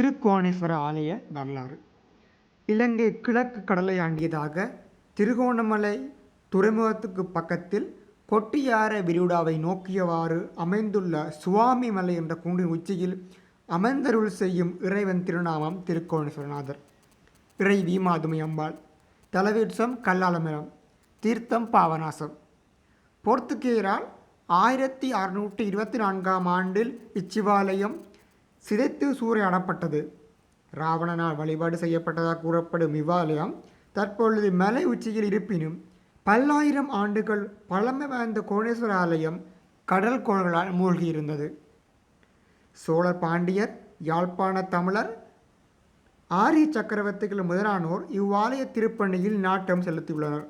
திருக்கோணேஸ்வர ஆலய வரலாறு. இலங்கை கிழக்கு கடலை ஆண்டியதாக திருகோணமலை துறைமுகத்துக்கு பக்கத்தில் கொட்டியார விருடாவை நோக்கியவாறு அமைந்துள்ள சுவாமி மலை என்ற குன்றின் உச்சியில் அமர்ந்தருள் செய்யும் இறைவன் திருநாமம் திருக்கோணேஸ்வரநாதர். இறை வீமாதுமை அம்பாள் தலவீட்சம் கல்லாலமரம் தீர்த்தம் பாவநாசம். போர்த்துகீரால் ஆயிரத்தி அறுநூற்றி இருபத்தி நான்காம் ஆண்டில் இச்சிவாலயம் சிதைத்து சூறையாடப்பட்டது ராவணனால் வழிபாடு செய்யப்பட்டதாக கூறப்படும் இவ்வாலயம் தற்பொழுது மலை உச்சியில் இருப்பினும் பல்லாயிரம் ஆண்டுகள் பழமை வாய்ந்த கோணேஸ்வர ஆலயம் கடல் கோள்களால் மூழ்கியிருந்தது. சோழர் பாண்டியர் யாழ்ப்பாண தமிழர் ஆரிய சக்கரவர்த்திகள் முதலானோர் இவ்வாலய திருப்பணியில் நாட்டம் செலுத்தியுள்ளனர்.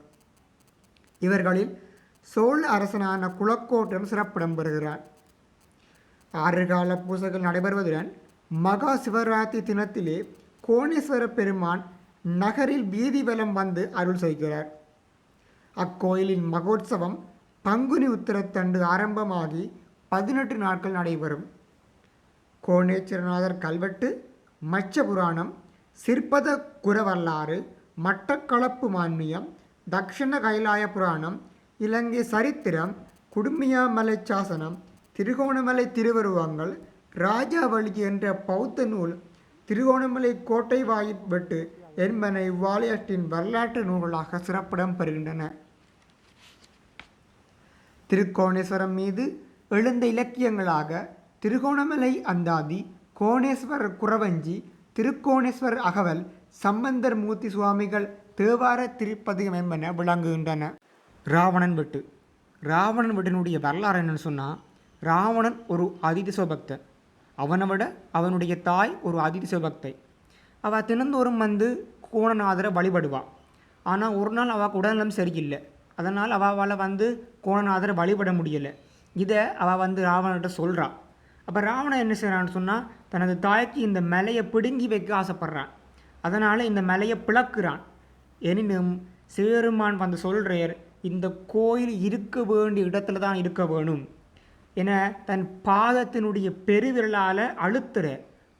இவர்களில் சோழ அரசனான குலக்கோட்டன் சிறப்பிடம் பெறுகிறார். ஆறு கால பூசைகள் நடைபெறுவதுடன் மகா சிவராத்திரி தினத்திலே கோணேஸ்வர பெருமான் நகரில் வீதி வலம் வந்து அருள் செய்கிறார். அக்கோயிலின் மகோத்சவம் பங்குனி உத்திரத்தண்டு ஆரம்பமாகி பதினெட்டு நாட்கள் நடைபெறும். கோணேஸ்வரநாதர் கல்வெட்டு மச்ச புராணம் சிற்பத குரவல்லாறு மட்டக்களப்பு மான்மியம் தக்ஷண கைலாய புராணம் இலங்கை சரித்திரம் குடுமியாமலை சாசனம் திருகோணமலை திருவருவங்கள் ராஜாவளி என்ற பௌத்த நூல் திருகோணமலை கோட்டை வாயில் வெட்டு என்பன இவ்வாலயத்தின் வரலாற்று நூல்களாக சிறப்பிடம் பெறுகின்றன. திருக்கோணேஸ்வரம் மீது எழுந்த இலக்கியங்களாக திருகோணமலை அந்தாதி கோணேஸ்வரர் குறவஞ்சி திருக்கோணேஸ்வரர் அகவல் சம்பந்தர் மூர்த்தி சுவாமிகள் தேவார திருப்பதிகம் என்பன விளங்குகின்றன. ராவணன் வெட்டு. ராவணன் வெட்டினுடைய வரலாறு என்னன்னு சொன்னால் ராவணன் ஒரு அதிதி சிவபக்தன் அவனை விட அவனுடைய தாய் ஒரு அதிதி சிவபக்தை. அவள் தினந்தோறும் வந்து கோணநாதரை வழிபடுவாள் ஆனால் ஒரு நாள் அவள் உடல்நலம் சரியில்லை. அதனால் அவளால் வந்து கோணநாதரை வழிபட முடியலை. இதை அவள் வந்து ராவணன்கிட்ட சொல்கிறாள் அப்போ ராவணன் என்ன செய்கிறான்னு சொன்னால் தனது தாய்க்கு இந்த மலையை பிடுங்கி வைக்க ஆசைப்பட்றான் அதனால் இந்த மலையை பிளக்குறான். எனினும் சேருமான் வந்து சொல்கிறார் இந்த கோயில் இருக்க வேண்டிய இடத்துல தான் இருக்க வேணும். என தன் பாதத்தினுடைய பெருவிரலால் அழுத்துற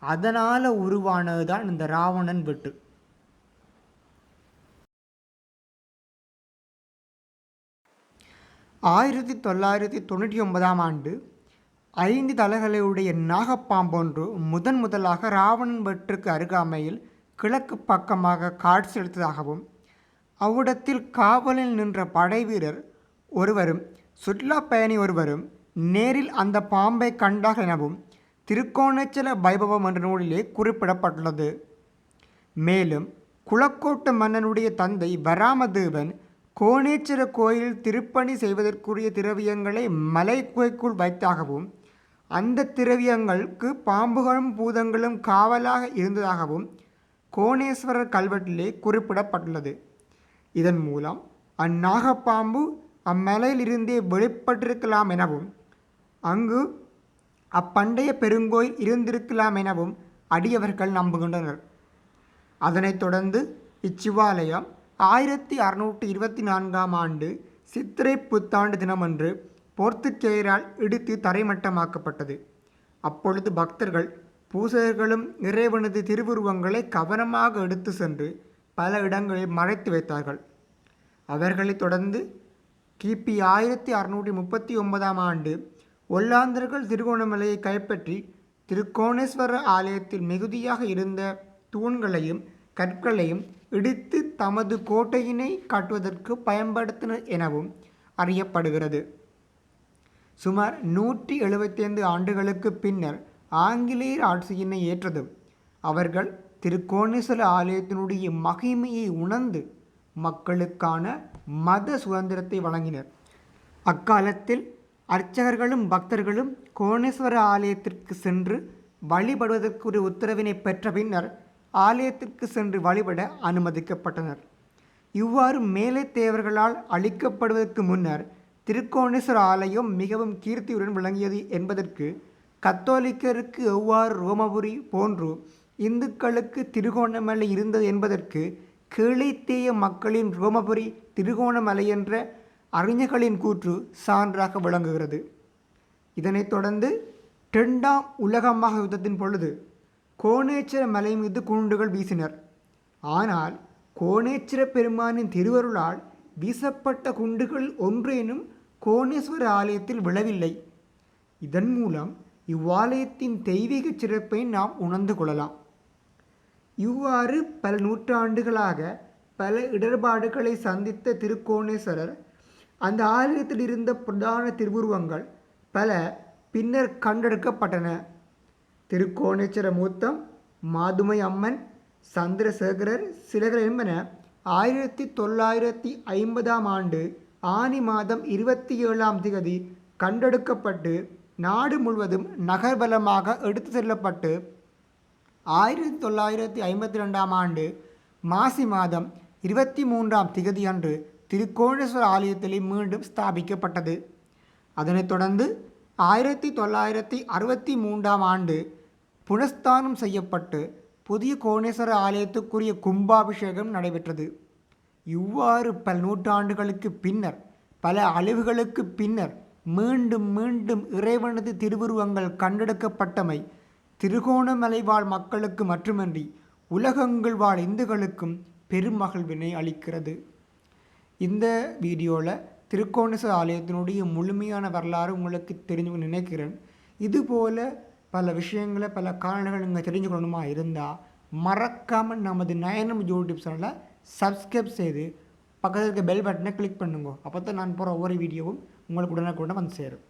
அதனால் உருவானது தான் இந்த ராவணன் வெட்டு. ஆயிரத்தி தொள்ளாயிரத்தி தொண்ணூற்றி ஒன்பதாம் ஆண்டு ஐந்து தலைகளுடைய நாகப்பாம்பொன்று முதன் முதலாக ராவணன் வெற்றுக்கு அருகாமையில் கிழக்கு பக்கமாக காட்சி எடுத்ததாகவும் அவ்விடத்தில் காவலில் நின்ற படை வீரர் ஒருவரும் சுற்றுலா பயணி ஒருவரும் நேரில் அந்த பாம்பை கண்டார் எனவும் திருக்கோணச்சல வைபவம் என்ற நூலிலே குறிப்பிடப்பட்டுள்ளது. மேலும் குளக்கோட்டு மன்னனுடைய தந்தை வராமதேவன் கோணேச்சர கோயில் திருப்பணி செய்வதற்குரிய திரவியங்களை மலை குகைக்குள் வைத்தாகவும் அந்த திரவியங்களுக்கு பாம்புகளும் பூதங்களும் காவலாக இருந்ததாகவும் கோணேஸ்வரர் கல்வெட்டிலே குறிப்பிடப்பட்டுள்ளது. இதன் மூலம் அந்நாகப்பாம்பு அம்மலையிலிருந்தே வெளிப்பட்டிருக்கலாம் எனவும் அங்கு அப்பண்டைய பெருங்கோயில் இருந்திருக்கலாம் எனவும் அடியவர்கள் நம்புகின்றனர். அதனைத் தொடர்ந்து இச்சிவாலயம் ஆயிரத்தி அறுநூற்றி இருபத்தி நான்காம் ஆண்டு சித்திரை புத்தாண்டு தினமன்று போர்த்துக்கேயரால் இடித்து தரைமட்டமாக்கப்பட்டது. அப்பொழுது பக்தர்கள் பூசகர்களும் இறைவனது திருவுருவங்களை கவனமாக எடுத்து சென்று பல இடங்களில் மறைத்து வைத்தார்கள். அவர்களைத் தொடர்ந்து கிபி ஆயிரத்தி அறுநூற்றி முப்பத்தி ஒன்பதாம் ஆண்டு ஒல்லாந்தர்கள் திருகோணமலையை கைப்பற்றி திருக்கோணேஸ்வர ஆலயத்தில் மிகுதியாக இருந்த தூண்களையும் கற்களையும் இடித்து தமது கோட்டையினை காட்டுவதற்கு பயன்படுத்தினர் எனவும் அறியப்படுகிறது. சுமார் நூற்றி எழுபத்தைந்து ஆண்டுகளுக்கு பின்னர் ஆங்கிலேயர் ஆட்சியினை ஏற்றதும் அவர்கள் திருக்கோணேஸ்வர ஆலயத்தினுடைய மகிமையை உணர்ந்து மக்களுக்கான மத சுதந்திரத்தை வழங்கினர். அக்காலத்தில் அர்ச்சகர்களும் பக்தர்களும் கோணேஸ்வர ஆலயத்திற்கு சென்று வழிபடுவதற்கு ஒரு உத்தரவினை பெற்ற பின்னர் ஆலயத்திற்கு சென்று வழிபட அனுமதிக்கப்பட்டனர். இவ்வாறு மேலே தேவர்களால் அளிக்கப்படுவதற்கு முன்னர் திருக்கோணேஸ்வர ஆலயம் மிகவும் கீர்த்தியுடன் விளங்கியது என்பதற்கு கத்தோலிக்கருக்கு எவ்வாறு ரோமபுரி போன்று இந்துக்களுக்கு திருகோணமலை இருந்தது என்பதற்கு கீழைத்தேய மக்களின் ரோமபுரி திருகோணமலை என்ற அறிஞர்களின் கூற்று சான்றாக விளங்குகிறது. இதனைத் தொடர்ந்து டெண்டாம் உலக மகா யுத்தத்தின் பொழுது கோணேச்சர மலை மீது குண்டுகள் வீசினர். ஆனால் கோணேச்சர பெருமானின் திருவருளால் வீசப்பட்ட குண்டுகள் ஒன்றேனும் கோணேஸ்வர ஆலயத்தில் விழவில்லை. இதன் மூலம் இவ்வாலயத்தின் தெய்வீக சிறப்பை நாம் உணர்ந்து கொள்ளலாம். இவ்வாறு பல நூற்றாண்டுகளாக பல இடர்பாடுகளை சந்தித்த திருக்கோணேஸ்வரர் அந்த ஆலயத்தில் இருந்த பிரதான திருவுருவங்கள் பல பின்னர் கண்டெடுக்கப்பட்டன. திருக்கோணேஸ்வர மூத்தம் மாதுமை அம்மன் சந்திரசேகரர் சிலகர் என்பன ஆயிரத்தி தொள்ளாயிரத்தி ஐம்பதாம் ஆண்டு ஆனி மாதம் இருபத்தி ஏழாம் திகதி கண்டெடுக்கப்பட்டு நாடு முழுவதும் நகர்பலமாக எடுத்து செல்லப்பட்டு ஆயிரத்தி தொள்ளாயிரத்தி ஐம்பத்தி ரெண்டாம் ஆண்டு மாசி மாதம் இருபத்தி மூன்றாம் திகதி அன்று திருக்கோணேஸ்வர ஆலயத்திலே மீண்டும் ஸ்தாபிக்கப்பட்டது. அதனைத் தொடர்ந்து ஆயிரத்தி தொள்ளாயிரத்தி அறுபத்தி மூன்றாம் ஆண்டு புனஸ்தானம் செய்யப்பட்டு புதிய கோணேஸ்வர ஆலயத்துக்குரிய கும்பாபிஷேகம் நடைபெற்றது. இவ்வாறு பல நூற்றாண்டுகளுக்கு பின்னர் பல அழிவுகளுக்கு பின்னர் மீண்டும் மீண்டும் இறைவனது திருவுருவங்கள் கண்டெடுக்கப்பட்டமை திருகோணமலை வாழ் மக்களுக்கு மட்டுமன்றி உலகங்கள் வாழ் இந்துக்களுக்கும் பெருமகிழ்வினை அளிக்கிறது. இந்த வீடியோவில் திருக்கோணேஸ்வர ஆலயத்தினுடைய முழுமையான வரலாறு உங்களுக்கு தெரிஞ்சுக்க நினைக்கிறேன். இதுபோல் பல விஷயங்களை பல காரணங்கள் நீங்கள் தெரிஞ்சுக்கணுமா இருந்தால் மறக்காமல் நமது நயனம் யூடியூப் சேனலை சப்ஸ்கிரைப் செய்து பக்கத்தில் இருக்க பெல் பட்டனை கிளிக் பண்ணுங்க. அப்போ தான் நான் போகிற ஒவ்வொரு வீடியோவும் உங்களுக்கு உடனுக்குடன் வந்து சேரும்.